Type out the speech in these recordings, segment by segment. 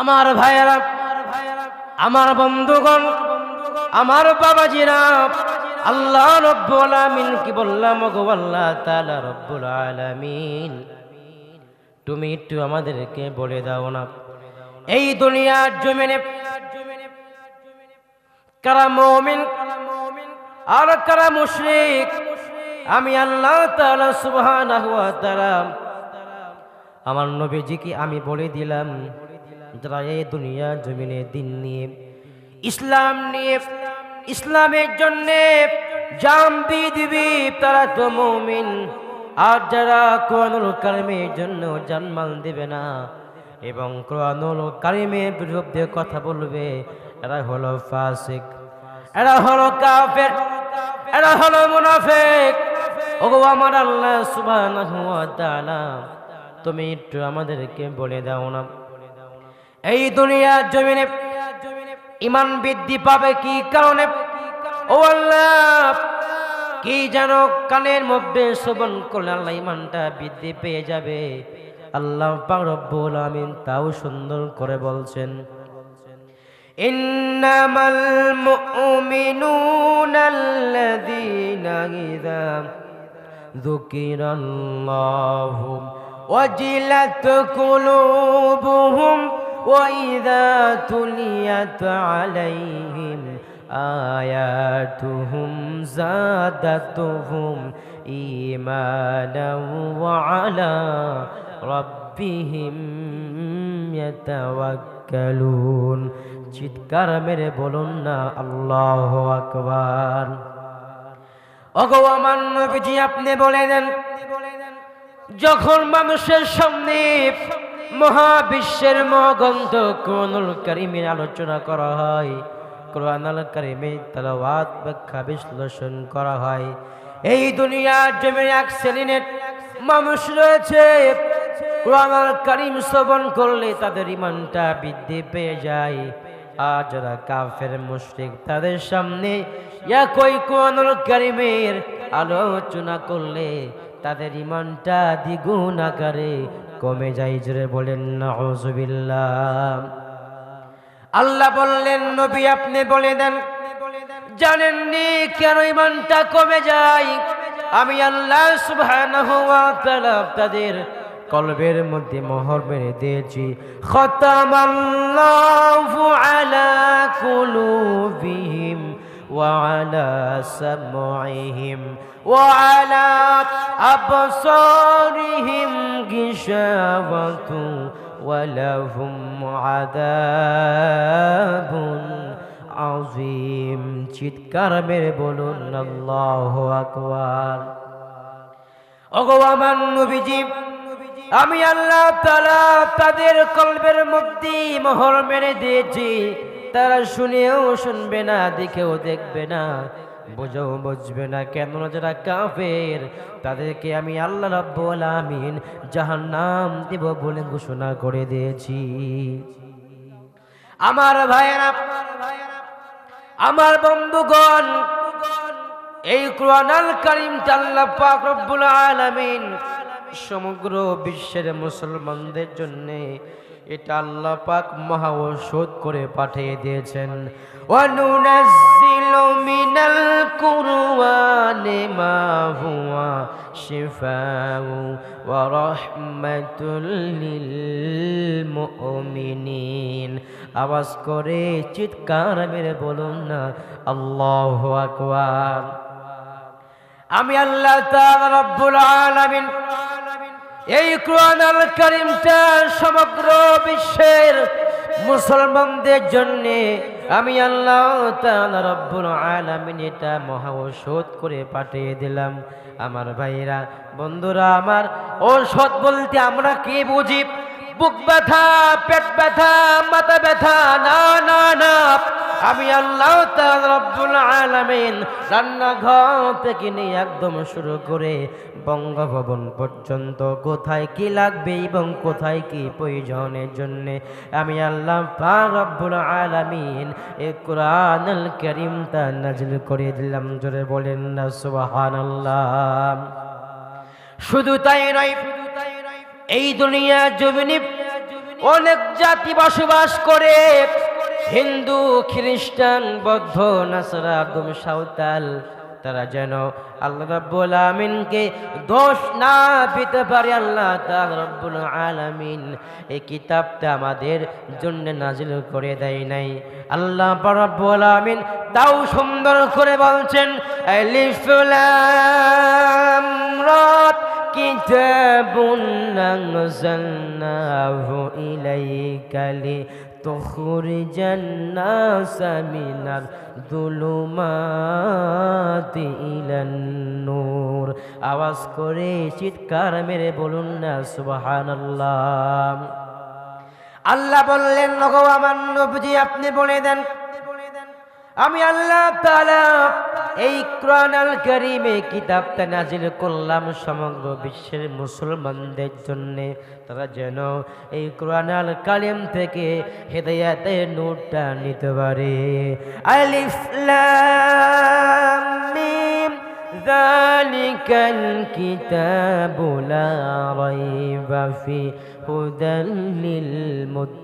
আমার ভাইয়েরা, আমার বন্ধুগণ, আমার বাবাজিরা, আল্লাহ রব্বুল আলামিন কি বললাম? গো আল্লাহ তাআলা রব্বুল আলামিন। তুমি একটু আমাদেরকে বলে দাও না। এই দুনিয়ার জমিনে কারা মুমিন আর কারা মুশরিক, আমি আল্লাহ তাআলা সুবহানাহু ওয়া তাআলা, আমার নবীজিকে আমি বলে দিলাম। যারা দুনিয়া জমিনে দিন নিয়ে, ইসলাম নিয়ে, ইসলামের জন্যে জাম দিয়ে দিবি তারা তো মৌমিন। আর যারা কোরআনুল কারিমের জন্য জানমাল দেবে না এবং কোরআনুল কারিমের বিরুদ্ধে কথা বলবে, এরা হলো ফাসিক, এরা হলো কাফের, এরা হলো মুনাফিক। ওগো আমার আল্লাহ সুবহানাহু ওয়া তাআলা, তুমি একটু আমাদেরকে বলে দাও না। এই দুনিয়ার জমিনে ইমান বৃদ্ধি পাবে কি কারণে? ও আল্লাহ, কি যেন কানের মধ্যে শোভন করলে আল্লাহ ইমানটা বৃদ্ধি পেয়ে যাবে। আল্লাহ পাক রব্বুল আমিন তাও সুন্দর করে বলছেন, ইন্নামাল মুমিনুনাল্লাযীনা ইযা যুকিরাল্লাহু ওয়াজিলাত কুলুবুহুম وإذا تليت عليهم آياتهم زادتهم إيمانا وعلى ربهم يتوكلون চিৎকার মেরে বলুন না আল্লাহ আকবার অগো আমার নবীজি আপনি বলে দেন যখন মানুষের সামনে মহাবিশ্বের মহাগন্ধ কোরআনুল কারিমের আলোচনা করা হয়। কোরআনুল কারিমে তালাওয়াত ব্যাখ্যা বিশ্লেষণ করা হয়। এই দুনিয়ার জমির এক শ্রেণির মানুষ রয়েছে। কোরআনুল কারিম শ্রবণ করলে তাদের ইমানটা বৃদ্ধি পেয়ে যায়। আর যারা কাফের, মুশরিক, তাদের সামনে একই কোরআনুল কারিমের আলোচনা করলে তাদের ইমানটা দ্বিগুণ আকারে কমে যায়, জোরে বলেন নাউজুবিল্লাহ আল্লাহ বললেন, নবী, আপনি বলে দেন। জানেননি কেন ইমানটা কমে যায়? আমি আল্লাহ সুবহানাহু ওয়া কলবের মধ্যে মোহর মেরে দিয়েছি। খতাম খতামাল্লাহু আলা কুলুবিহিম। وعلى سمعهم وعلى أبصارهم غشاوة ولهم عذاب عظيم চিৎকার মেরে বলুন আল্লাহু আকবার ওগো আমার নবীজি আমি আল্লাহ তাআলা তাদের কলবের মধ্যে মোহর মেরে দিয়েছি তারা শুনেও শুনবে না, দেখেও দেখবে না, বোঝাও বুঝবে না কেন যারা কাফের, তাদেরকে আমি আল্লাহ রাব্বুল আমিন জাহান্নাম দেব বলে ঘোষণা করে দিয়েছি। আমার ভাইয়েরা, আমার বন্ধুগণ, এই কোরআনাল কারিম আল্লাহ পাক রব্বুল আলামিন সমগ্র বিশ্বের মুসলমানদের জন্যে এটা আল্লাহ পাক মহা ঔষধ করে পাঠিয়ে দিয়েছেন। ওয়ানুনাজ্জিলু মিনাল কুরআনি মা হুয়া শিফাউ ওয়া রাহমাতুল লিল মুমিনিন আওয়াজ করে চিৎকার মেরে বলুন না, আল্লাহু আকবার। আমি আল্লাহ তাআলা রব্বুল আলামিন এই কোরআন আল করিমটা সমগ্র বিশ্বের মুসলমানদের জন্য আমি আল্লাহ রব্বুল আলামিন এটা মহা ঔষধ করে পাঠিয়ে দিলাম। আমার ভাইরা বন্ধুরা আমার, ঔষধ বলতে আমরা কি বুঝি? বুক ব্যথা, পেট ব্যথা, মাথা ব্যথা, না না না। আমি আল্লাহ রব্বুল আলামিন রান্নাঘর থেকে নিয়ে একদম শুরু করে বঙ্গভবন পর্যন্ত কোথায় কি লাগবে এবং কোথায় কি প্রয়োজনের জন্য আমি আল্লাহ রব্বুল আলামিন এই কোরআনুল কারীমটা নাজিল করে দিলাম। জোরে বলেন না, সুবহানাল্লাহ। শুধু তাই নয়, এই দুনিয়া জমিনে অনেক জাতি বসবাস করে। হিন্দু, খ্রিস্টান, বৌদ্ধ, নাসরা গুম সাঁওতাল, তারা যেন আল্লাহ রব্বুল আমিনকে দোষ না দিতে পারে, আল্লাহ তার রব্বুল আলামিন এই কিতাবটা আমাদের জন্য নাজিল করে দেয় নাই। আল্লাহ রব্বুল আমিন তাও সুন্দর করে বলছেন আলিফুলাম রত কিতাবুন নাযলনাহু ইলাইকা إليك لتخرج الناس من الظلمات إلى النور আওয়াজ করে চিৎকার মেরে বলুন না সুবহানাল্লাহ আল্লাহ বললেন নগো আমার নবজি আপনি বলে দেন আমি আল্লাহ তাআলা এই কোরআন আল কারিমে কিতাবটা নাজিল করলাম সমগ্র বিশ্বের মুসলমানদের জন্য তারা যেন এই কোরআন আল কালিম থেকে হেদায়াতের নোটটা নিতে পারে আলিফ লাম মিম ذلك الكتاب لا ريب فيه هدى للمتقين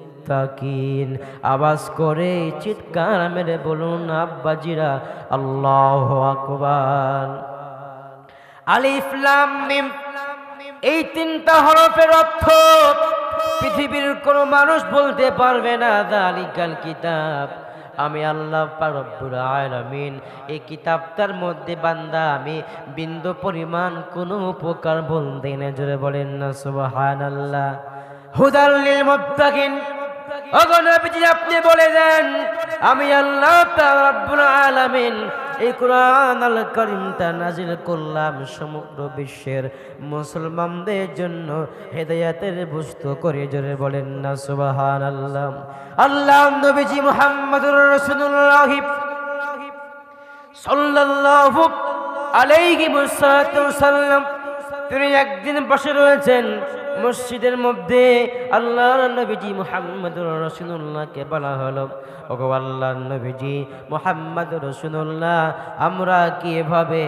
আওয়াজ করে চিৎকার মেরে বলুন, আব্বাজিরা, আল্লাহ আকবার। আলিফলাম এই তিনটা হরফের অর্থ পৃথিবীর কোনো মানুষ বলতে পারবে না দালিকাল কিতাব। আমি আল্লাহ রব্বুল আলামিন, এই কিতাবটার মধ্যে বান্দা, আমি বিন্দু পরিমাণ কোনো উপকার বলতে না জোরে বলেন না, সুবহানাল্লাহ। হুদাল্লিল মুত্তাকিন আপনি বলে দেন, আমি আল্লাহ আলামিন এই কোরআন আল করিমটা নাজিল করলাম সমগ্র বিশ্বের মুসলমানদের জন্য হেদায়াতের বুঝত করে জোরে বলেন না সুবাহান আল্লাহ আল্লাহ নবীজি মুহাম্মদুর রাসূলুল্লাহ সাল্লাল্লাহু আলাইহি ওয়াসাল্লাম, তিনি একদিন বসে রয়েছেন মসজিদের মধ্যে আল্লাহ নবীজি মোহাম্মদুর রসুল্লাহকে বলা হলো। ওগো আল্লাহ নবীজি মোহাম্মদ রসুল্লাহ আমরা কীভাবে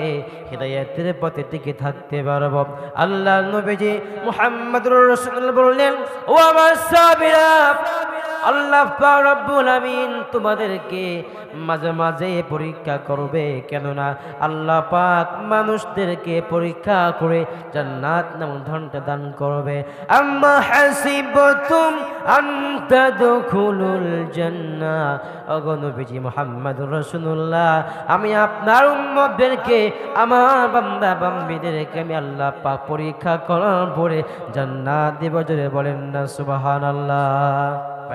হৃদয়তের পথে টিকে থাকতে পারব? আল্লাহ নবীজি মোহাম্মদুর রসুল বললেন, ও আমার সাবিরা আল্লাহ রব্বুল আমিন তোমাদেরকে মাঝে মাঝে পরীক্ষা করবে। কেননা আল্লাহ পাক মানুষদেরকে পরীক্ষা করে জান্নাত নাম ধনটা দান করবে। আম্মা হাসিবতুম আন তাদখুলুল জান্নাহ। অগণবিজি মোহাম্মদ রাসূলুল্লাহ, আমি আপনার উম্মতদেরকে, আমার বান্দা বান্দিদেরকে আমি আল্লাহ পাক পরীক্ষা করার পরে জান্নাত দেব। জোরে বলেন না, সুবহানাল্লাহ।